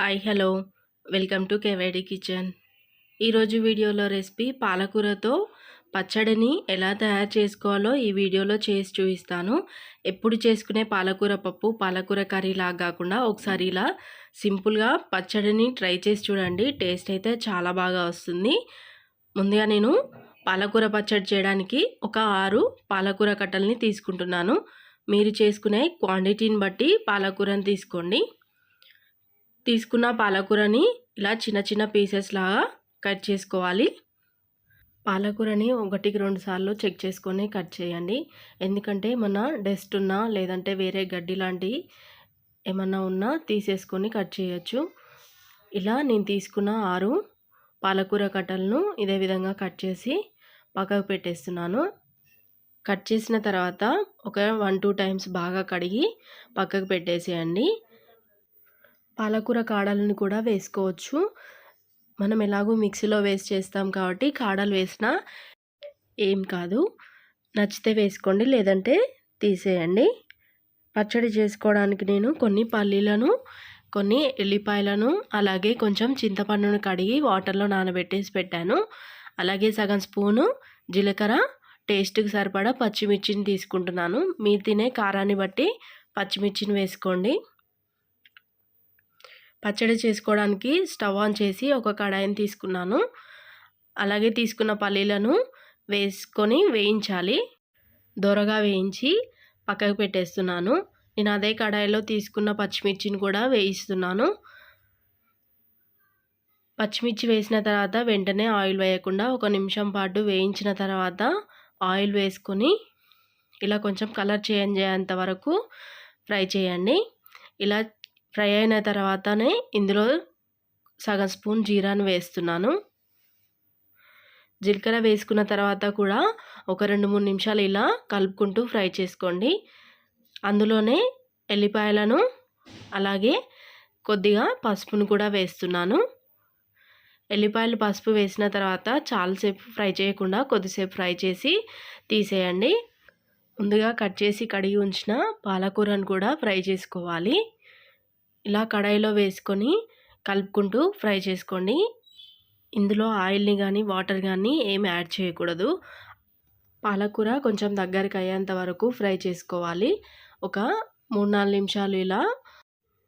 Hi hello. Welcome to KYD kitchen. ఈరోజు వీడియోలో recipe పాలకూరతో పచ్చడిని ఎలా తయారు చేసుకోవాలో ఈ వీడియోలో చేసి చూపిస్తాను. ఎప్పుడు చేసుకునే పాలకూర పప్పు పాలకూర కర్రీ లాగా కాకుండా ఒకసారి ఇలా సింపుల్గా పచ్చడిని ట్రై చేసి చూడండి. టేస్ట్ అయితే చాలా బాగా వస్తుంది. ముందుగా నేను పాలకూర పచ్చడి చేయడానికి ఒక ఆరు పాలకూర కట్టల్ని తీసుకుంటున్నాను. మీరు చేసుకునే క్వాంటిటీని బట్టి పాలకూరని తీసుకోండి. తీసుకున్న పాలకూరని ఇలా చిన్న చిన్న పీసెస్ లాగా కట్ చేసుకోవాలి. పాలకూరని ఒకటికి రెండు సార్లు చెక్ చేసుకొని కట్ చేయండి. ఎందుకంటే మన డస్ట్ ఉన్నా లేదంటే వేరే గడ్డి లాంటివి ఏమన్నా ఉన్నా తీసేసుకొని కట్ చేయొచ్చు. ఇలా నేను తీసుకున్న ఆరు పాలకూర కట్టలను ఇదే విధంగా కట్ చేసి పక్కకు పెట్టేస్తున్నాను. కట్ చేసిన తర్వాత ఒక వన్ టూ టైమ్స్ బాగా కడిగి పక్కకు పెట్టేసేయండి. పాలకూర కాడలను కూడా వేసుకోవచ్చు. మనం ఎలాగో మిక్సీలో వేస్ట్ చేస్తాం కాబట్టి కాడలు వేసినా ఏం కాదు. నచ్చితే వేసుకోండి లేదంటే తీసేయండి. పచ్చడి చేసుకోవడానికి నేను కొన్ని పల్లీలను కొన్ని ఎల్లిపాయలను అలాగే కొంచెం చింతపండును కడిగి వాటర్లో నానబెట్టేసి పెట్టాను. అలాగే సగం స్పూను జీలకర్ర టేస్ట్కి సరిపడా పచ్చిమిర్చిని తీసుకుంటున్నాను. మీరు తినే కారాన్ని బట్టి పచ్చిమిర్చిని వేసుకోండి. పచ్చడి చేసుకోవడానికి స్టవ్ ఆన్ చేసి ఒక కడాయిని తీసుకున్నాను. అలాగే తీసుకున్న పల్లీలను వేసుకొని వేయించాలి. దొరగా వేయించి పక్కకు పెట్టేస్తున్నాను. నేను అదే కడాయిలో తీసుకున్న పచ్చిమిర్చిని కూడా వేయిస్తున్నాను. పచ్చిమిర్చి వేసిన తర్వాత వెంటనే ఆయిల్ వేయకుండా ఒక నిమిషం పాటు వేయించిన తర్వాత ఆయిల్ వేసుకొని ఇలా కొంచెం కలర్ చేంజ్ అయ్యేంత వరకు ఫ్రై చేయండి. ఇలా ఫ్రై అయిన తర్వాతనే ఇందులో సగం స్పూన్ జీరాను వేస్తున్నాను. జీలకర్ర వేసుకున్న తర్వాత కూడా ఒక రెండు మూడు నిమిషాలు ఇలా కలుపుకుంటూ ఫ్రై చేసుకోండి. అందులోనే ఎల్లిపాయలను అలాగే కొద్దిగా పసుపును కూడా వేస్తున్నాను. ఎల్లిపాయలు పసుపు వేసిన తర్వాత చాలాసేపు ఫ్రై చేయకుండా కొద్దిసేపు ఫ్రై చేసి తీసేయండి. ముందుగా కట్ చేసి కడిగి ఉంచిన పాలకూరను కూడా ఫ్రై చేసుకోవాలి. ఇలా కడాయిలో వేసుకొని కలుపుకుంటూ ఫ్రై చేసుకోండి. ఇందులో ఆయిల్ని కానీ వాటర్ కానీ ఏమి యాడ్ చేయకూడదు. పాలకూర కొంచెం దగ్గరికి అయ్యేంత వరకు ఫ్రై చేసుకోవాలి. ఒక మూడు నాలుగు నిమిషాలు ఇలా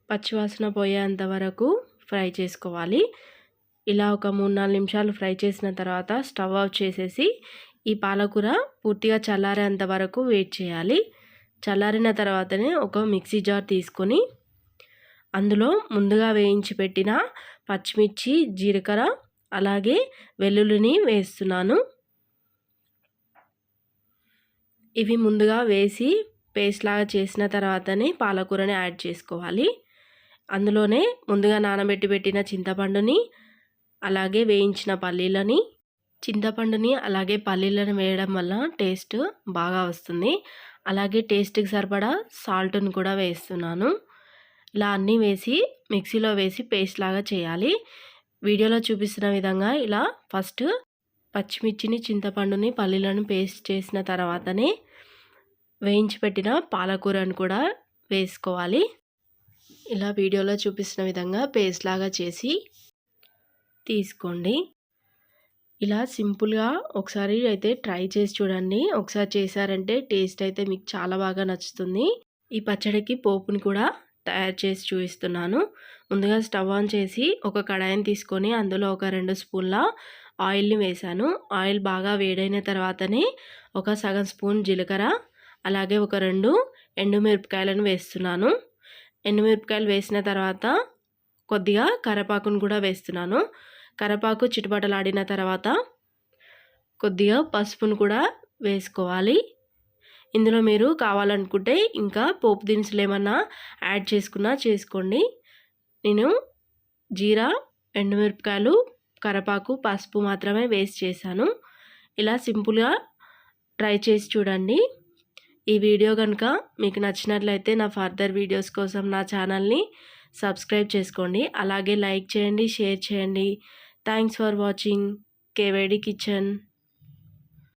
పచ్చివాసన పోయేంత వరకు ఫ్రై చేసుకోవాలి. ఇలా ఒక మూడు నాలుగు నిమిషాలు ఫ్రై చేసిన తర్వాత స్టవ్ ఆఫ్ చేసేసి ఈ పాలకూర పూర్తిగా చల్లారేంత వరకు వెయిట్ చేయాలి. చల్లారిన తర్వాతనే ఒక మిక్సీ జార్ తీసుకొని అందులో ముందుగా వేయించి పెట్టిన పచ్చిమిర్చి జీలకర్ర అలాగే వెల్లుల్లిని వేస్తున్నాను. ఇవి ముందుగా వేసి పేస్ట్ లాగా చేసిన తర్వాతనే పాలకూరని యాడ్ చేసుకోవాలి. అందులోనే ముందుగా నానబెట్టి పెట్టిన చింతపండుని అలాగే వేయించిన పల్లీలని చింతపండుని అలాగే పల్లీలను వేయడం వల్ల టేస్ట్ బాగా వస్తుంది. అలాగే టేస్ట్కి సరిపడా సాల్ట్ని కూడా వేస్తున్నాను. ఇలా అన్నీ వేసి మిక్సీలో వేసి పేస్ట్ లాగా చేయాలి. వీడియోలో చూపిస్తున్న విధంగా ఇలా ఫస్ట్ పచ్చిమిర్చిని చింతపండుని పల్లీలను పేస్ట్ చేసిన తర్వాతనే వేయించి పెట్టిన పాలకూరను కూడా వేసుకోవాలి. ఇలా వీడియోలో చూపిస్తున్న విధంగా పేస్ట్ లాగా చేసి తీసుకోండి. ఇలా సింపుల్గా ఒకసారి అయితే ట్రై చేసి చూడండి. ఒకసారి చేశారంటే టేస్ట్ అయితే మీకు చాలా బాగా నచ్చుతుంది. ఈ పచ్చడికి పోపుని కూడా తయారు చేసి చూపిస్తున్నాను. ముందుగా స్టవ్ ఆన్ చేసి ఒక కడాయిని తీసుకొని అందులో ఒక రెండు స్పూన్ల ఆయిల్ని వేశాను. ఆయిల్ బాగా వేడైన తర్వాతనే ఒక సగం స్పూన్ జీలకర్ర అలాగే ఒక రెండు ఎండుమిరపకాయలను వేస్తున్నాను. ఎండుమిరపకాయలు వేసిన తర్వాత కొద్దిగా కరపాకును కూడా వేస్తున్నాను. కరపాకు చిటుపటలాడిన తర్వాత కొద్దిగా పసుపును కూడా వేసుకోవాలి. ఇందులో మీరు కావాలనుకుంటే ఇంకా పోపు దినుసులు ఏమన్నా యాడ్ చేసుకున్నా చేసుకోండి. నేను జీరా ఎండుమిరపకాయలు కరపాకు పసుపు మాత్రమే వేస్ట్ చేశాను. ఇలా సింపుల్గా ట్రై చేసి చూడండి. ఈ వీడియో కనుక మీకు నచ్చినట్లయితే నా ఫర్దర్ వీడియోస్ కోసం నా ఛానల్ని సబ్స్క్రైబ్ చేసుకోండి. అలాగే లైక్ చేయండి షేర్ చేయండి. Thanks for watching. KVD kitchen.